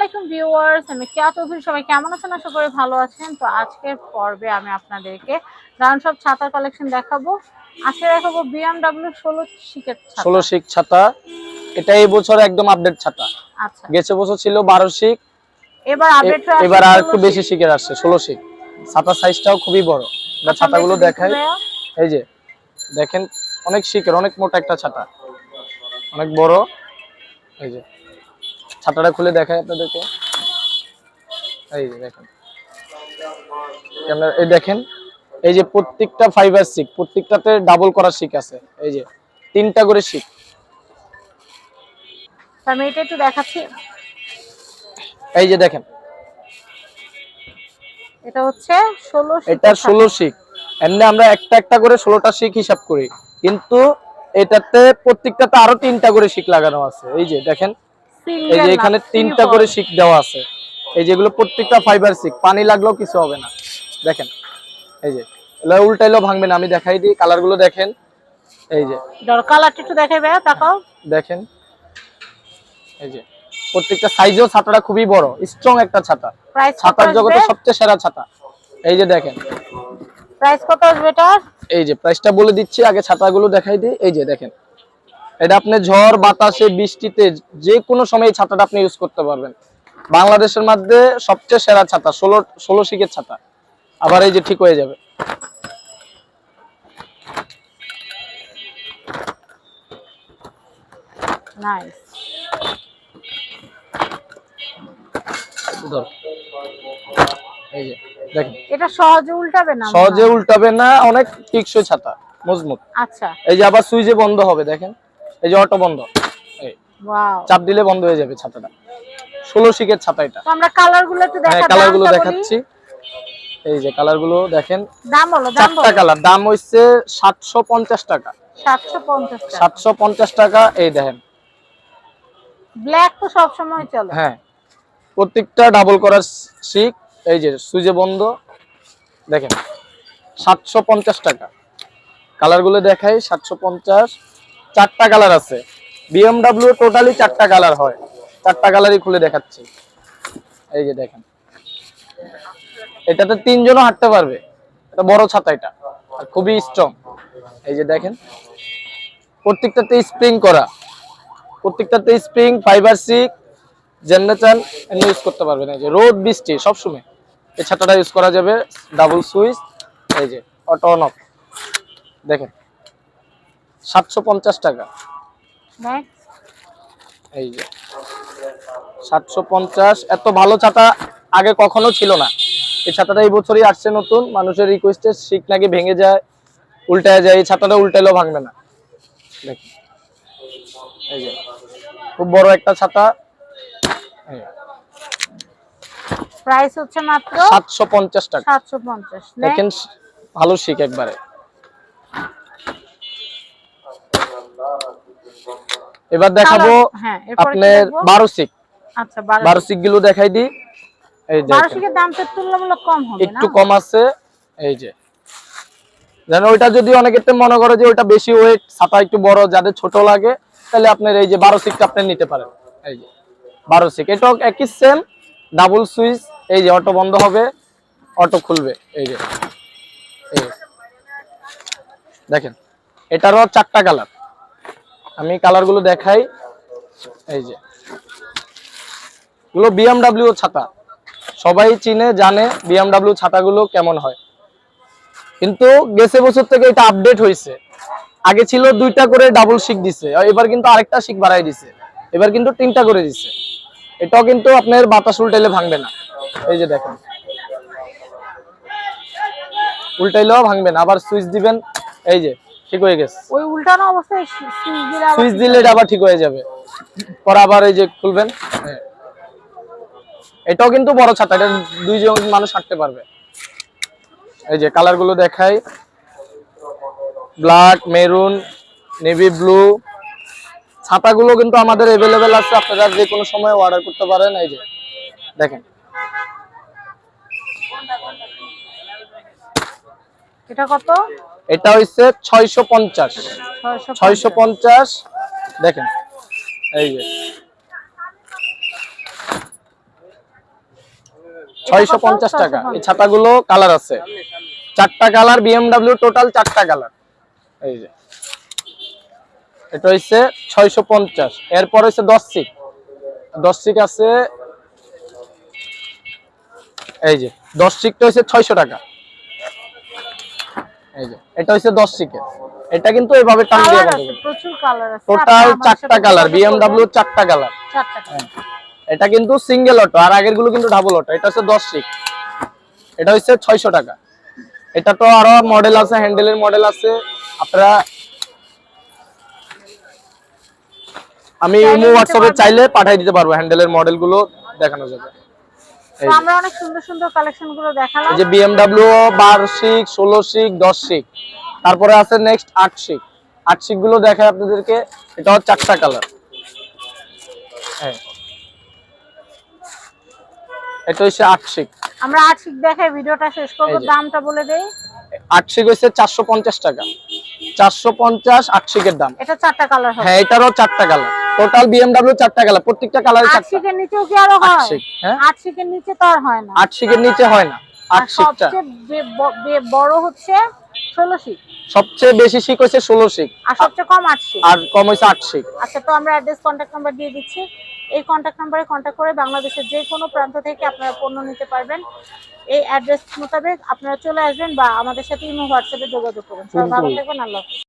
আলাইকুম ভিউয়ার্স আমি কেয়া চৌধুরী সবাই কেমন আছেন? আশা করি ভালো আছেন। তো আজকের পর্বে আমি আপনাদেরকে সব ছাতার কালেকশন দেখাবো। আজকে দেখাবো বিএমডব্লিউ ষোলো শিকের ষোলো শিক ছাতা। এটা এই বছর একদম আপডেট ছাতা। আচ্ছা। গেছে বছর ছিল বারো শিক। এবার আপডেট এবার আর একটু বেশি শিকের আসছে ষোলো শিক। ছাতার সাইজটাও খুবই বড়। আমরা ছাতাগুলো দেখাই। এই যে দেখেন অনেক শিকের অনেক মোটা একটা ছাতা। অনেক বড়। এই যে ছাতাটা খুলে দেখাই আপনাদেরকে। এই যে দেখেন। ক্যামেরা- এই দেখেন এই যে প্রত্যেকটা ফাইবার শিক প্রত্যেকটাতে ডাবল করা শিক আছে। এই যে তিনটা করে শিক আমি এটা একটু দেখাচ্ছি? এই যে দেখেন। এটা হচ্ছে ষোলো এটা ষোলো শিক এমনি আমরা একটা একটা করে ষোলোটা শিক হিসাব করি। কিন্তু এটাতে প্রত্যেকটাতে আরও তিনটা করে শিক লাগানো আছে। এই যে দেখেন। এই যে এখানে তিনটা করে শিক দেওয়া আছে। এই যেগুলো প্রত্যেকটা ফাইবার শিক পানি লাগলেও কিছু হবে না। দেখেন এই যে এগুলো উল্টাইলো ভাঙবে না আমি দেখাই দিই কালারগুলো দেখেন। এই যে কালারটা একটু দেখাই ভাইয়া তাকাও দেখেন এই যে প্রত্যেকটা সাইজেও ছাতাটা খুবই বড় স্ট্রং একটা ছাতা। ছাতার জগতে সবচেয়ে সেরা ছাতা। এই যে দেখেন। প্রাইস কত আসবে এটার? এই যে প্রাইসটা বলে দিচ্ছি আগে ছাতাগুলো দেখাই দিই। এই যে দেখেন। এটা আপনি ঝড় বাতাসে বৃষ্টিতে যে কোনো সময় এই ছাতাটা আপনি ইউজ করতে পারবেন। বাংলাদেশের মধ্যে সবচেয়ে সেরা ছাতা ষোলো ষোলো শিকের ছাতা। আবার এই যে ঠিক হয়ে যাবে। এই যে দেখেন। এটা সহজে উল্টাবে না? সহজে উল্টাবে না অনেক টিকসই ছাতা মজবুত। আচ্ছা। এই যে আবার সুইচে বন্ধ হবে দেখেন। এই যে অটো বন্ধ। চাপ দিলে বন্ধ হয়ে যাবে ছাতাটা। ষোলো শিকের ছাতা এটা। আমরা কালারগুলো হ্যাঁ কালারগুলো দেখাচ্ছি। এই যে কালারগুলো দেখেন। দাম চারটা কালার। দাম হচ্ছে সাতশো পঞ্চাশ টাকা। সাতশো পঞ্চাশ টাকা। এই দেখেন। ব্ল্যাক তো সবসময় চলে। হ্যাঁ। প্রত্যেকটা ডাবল করার শিক এই যে সুইচে বন্ধ। দেখেন সাতশো পঞ্চাশ টাকা। কালারগুলো দেখাই সাতশো পঞ্চাশ। চারটা কালার আছে। বিএমডাব্লিউ টোটালি চারটা কালার হয়। চারটা কালারই খুলে দেখাচ্ছি। এই যে দেখেন। এটাতে তিনজনও হাঁটতে পারবে। এটা বড় ছাতা এটা। আর খুবই স্ট্রং এই যে দেখেন। প্রত্যেকটাতে স্প্রিং করা। প্রত্যেকটাতে স্প্রিং ফাইবার সিক চান ইউজ করতে পারবেন। এই যে রোদ, বৃষ্টি, সবসময়। এই ছাতাটা ইউজ করা যাবে ডাবল সুইচ এই যে অটো অন অফ দেখেন। সাতশো পঞ্চাশ টাকা। এই যে সাতশো পঞ্চাশ এত ভালো ছাতা আগে কখনো ছিল না। এই ছাতাটা এই বছরই আসছে নতুন মানুষের রিকোয়েস্টে শিক নাকি ভেঙে যায় উল্টায় যায় এই ছাতাটা উল্টাইলেও ভাঙবে না। দেখেন। এই যে খুব বড় একটা ছাতা। প্রাইস হচ্ছে মাত্র সাতশো পঞ্চাশ টাকা। সাতশো পঞ্চাশ দেখেন ভালো শিক একবারে। এবার দেখাবো হ্যাঁ আপনার? বারো শিক আচ্ছা বারো শিকগুলো দেখাই দিই। এই হবে একটু কম আছে। এই যে। যেন ওইটা যদি অনেকের মনে করে যে ওইটা বেশি ওয়েট ছাতা একটু বড় যাদের ছোট লাগে তাহলে আপনার এই যে বারো সিকটা আপনি নিতে পারেন। এই যে বারো সিক এটাও একই সেম ডাবল সুইচ এই যে অটো বন্ধ হবে অটো খুলবে। এই যে। দেখেন এটারও চারটা কালার আমি কালারগুলো দেখাই। এই যে। গুলো বিএমডাব্লিউ ছাতা। সবাই চিনে, জানে বিএমডাব্লিউ ছাতাগুলো কেমন হয়। কিন্তু গেছে বছর থেকে এটা আপডেট হয়েছে আগে ছিল দুইটা করে ডাবল শিক দিছে। এবার কিন্তু আরেকটা শিক বাড়াই দিছে। এবার কিন্তু তিনটা করে দিছে। এটাও কিন্তু আপনার বাতাস উল্টাইলে ভাঙবে না। এই যে দেখেন। উল্টাইলেও ভাঙবে না। আবার সুইচ দিবেন। এই যে। ঠিক হয়ে গেছে। ওই উল্টানো অবস্থায় সুইচ দিলে আবার সুইচ দিলে এটা আবার ঠিক হয়ে যাবে। পরে আবার এই যে খুলবেন। হ্যাঁ। এটাও কিন্তু বড় ছাতা এটা দুইজন মানুষ হাঁটতে পারবে। এই যে কালারগুলো দেখাই। Black maroon navy blue. ছাতাগুলো কিন্তু আমাদের এভেলেবেল আছে আপনারা যে কোনো সময় অর্ডার করতে পারেন। এই যে দেখেন। এটা কত? এটা হচ্ছে ছয়শো পঞ্চাশ। ছয়শো পঞ্চাশ। দেখেন এই যে। ছয়শো পঞ্চাশ টাকা। এই ছাতাগুলো কালার আছে। চারটা কালার বিএমডাব্লিউ টোটাল চারটা কালার। এই যে। এটা হচ্ছে ছয়শো পঞ্চাশ। এরপর হচ্ছে দশ সিক। দশ সিক আছে এই যে দশ সিকটা হচ্ছে ছয়শো টাকা। এই যে এটা দশ সিকের। এটা কিন্তু এভাবে টান দিয়ে। প্রচুর কালার আছে। টোটাল চারটা কালার করবেন। চারটা কালার চারটা এটা কিন্তু সিঙ্গেল অটো আর আগেরগুলো কিন্তু ডাবল অটো এটা হচ্ছে দশ সিক। এটা হচ্ছে ছয়শো টাকা। এটা তো আরও মডেল আছে হ্যান্ডেলের মডেল আছে। আপনারা আমি ইমো হোয়াটসঅ্যাপে চাইলে পাঠিয়ে দিতে পারব হ্যান্ডেলের মডেলগুলো দেখানো যাবে। আমরা অনেক সুন্দর সুন্দর কালেকশনগুলো দেখালাম। যে বিএমডাব্লিউ বারো শিক ষোলো শিক দশ শিক তারপরে আছে নেক্সট আট শিক আট শিকগুলো দেখায় আপনাদেরকে। এটা হচ্ছে চারটা কালার হ্যাঁ। এটা হচ্ছে আট শিক আমরা আজ দেখে ভিডিওটা শেষ করব। দামটা বলে দেই। আট শিক হচ্ছে চারশো পঞ্চাশ টাকা। চারশো পঞ্চাশ আট শিকের দাম। এটা চারটা কালার হবে। হ্যাঁ এটারও চারটা কালার টোটাল বিএমডাব্লিউ চারটা কালার প্রত্যেকটা কালারে আট চারটা। শিকের নিচেও কি আরও আট হয় হ্যাঁ? আট শিকের নিচে তো আর হয় না। আট শিকের নিচে হয় না আট শিকটা সবচেয়ে বড় হচ্ছে ষোলো শিক সবচেয়ে বেশি শিক হচ্ছে ষোলো শিক আর সবচেয়ে কম আট শিক আর কম হচ্ছে আট শিক আচ্ছা তো আমরা অ্যাড্রেস কন্ট্যাক্ট নাম্বার দিয়ে দিচ্ছি। এই কন্ট্যাক্ট নাম্বারে কন্ট্যাক্ট করে বাংলাদেশের যে কোনো প্রান্ত থেকে আপনারা পণ্য নিতে পারবেন। এই অ্যাড্রেস মোতাবেক আপনারা চলে আসবেন বা আমাদের সাথে ইমো হোয়াটসঅ্যাপে যোগাযোগ করুন। সবাই ভালো থাকবেন আল্লাহ।